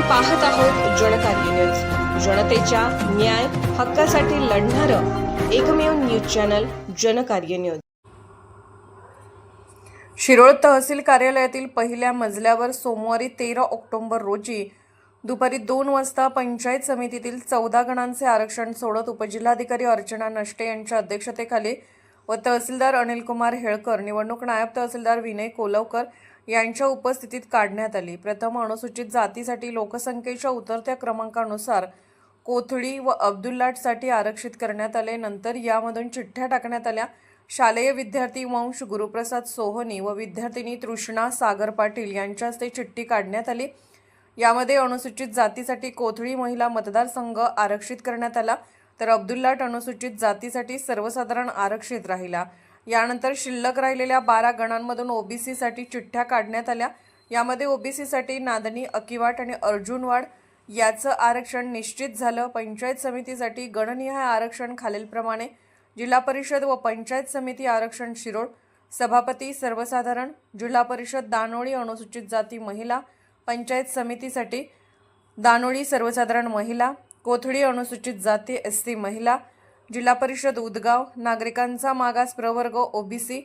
पाहत आहोत जनकार्य न्यूज. जनतेच्या न्याय हक्कासाठी लढणारं एकमेव news channel Janakarya news. Shirol तहसील कार्यालयातील पहिल्या मजल्यावर सोमवारी तेरा ऑक्टोबर रोजी दुपारी दोन वाजता पंचायत समितीतील चौदा गणांचे आरक्षण सोडत उपजिल्हाधिकारी अर्चना नष्टे यांच्या अध्यक्षतेखाली व तहसीलदार अनिल कुमार हेळकर निवडणूक नायब तहसीलदार विनय कोलवकर यांच्या उपस्थितीत काढण्यात आली. प्रथम अनुसूचित जातीसाठी लोकसंख्येच्या उतरत्या क्रमांकानुसार कोथळी व अब्दुल्लाटसाठी आरक्षित करण्यात आले. नंतर यामधून चिठ्ठ्या टाकण्यात आल्या. शालेय विद्यार्थी वंश गुरुप्रसाद सोहनी व विद्यार्थिनी तृष्णा सागर पाटील यांच्या हस्ते चिठ्ठी काढण्यात आली. यामध्ये अनुसूचित जातीसाठी कोथळी महिला मतदारसंघ आरक्षित करण्यात आला. तर अब्दुल्लाट अनुसूचित जातीसाठी सर्वसाधारण आरक्षित राहिला. यानंतर शिल्लक राहिलेल्या बारा गणांमधून ओबीसीसाठी चिठ्ठ्या काढण्यात आल्या. यामध्ये ओबीसीसाठी नांदणी अकिवाट आणि अर्जुनवाड याचं आरक्षण निश्चित झालं. पंचायत समितीसाठी गणनिहाय आरक्षण खालीलप्रमाणे जिल्हा परिषद व पंचायत समिती आरक्षण शिरोळ सभापती सर्वसाधारण जिल्हा परिषद दानोळी अनुसूचित जाती महिला पंचायत समितीसाठी दानोळी सर्वसाधारण महिला कोथळी अनुसूचित जाती एस सी महिला जिल्हा परिषद उदगाव नागरिकांचा मागास प्रवर्ग ओबीसी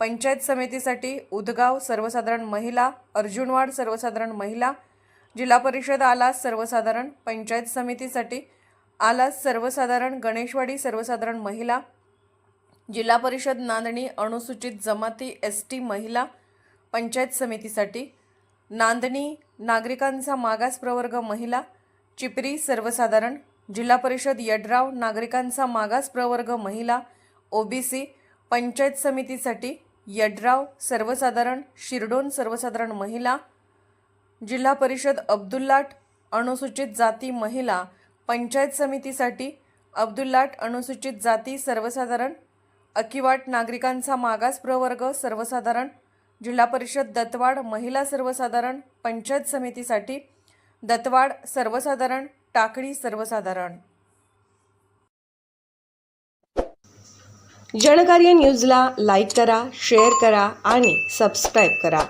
पंचायत समितीसाठी उदगाव सर्वसाधारण महिला अर्जुनवाड सर्वसाधारण महिला जिल्हा परिषद आलास सर्वसाधारण पंचायत समितीसाठी आलास सर्वसाधारण गणेशवाडी सर्वसाधारण महिला जिल्हा परिषद नांदणी अनुसूचित जमाती एस टी महिला पंचायत समितीसाठी नांदणी नागरिकांचा मागास प्रवर्ग महिला चिपरी सर्वसाधारण जिल्हा परिषद यड्राव नागरिकांचा मागास प्रवर्ग महिला ओबीसी पंचायत समितीसाठी यड्राव सर्वसाधारण शिरडोन सर्वसाधारण महिला जिल्हा परिषद अब्दुल्लाट अनुसूचित जाती महिला पंचायत समितीसाठी अब्दुल्लाट अनुसूचित जाती सर्वसाधारण अकिवाट नागरिकांचा मागास प्रवर्ग सर्वसाधारण जिल्हा परिषद दत्तवाड महिला सर्वसाधारण पंचायत समितीसाठी दत्तवाड सर्वसाधारण टाकळी सर्वसाधारण. जनकार्य न्यूजला लाईक करा शेअर करा आणि सबस्क्राईब करा.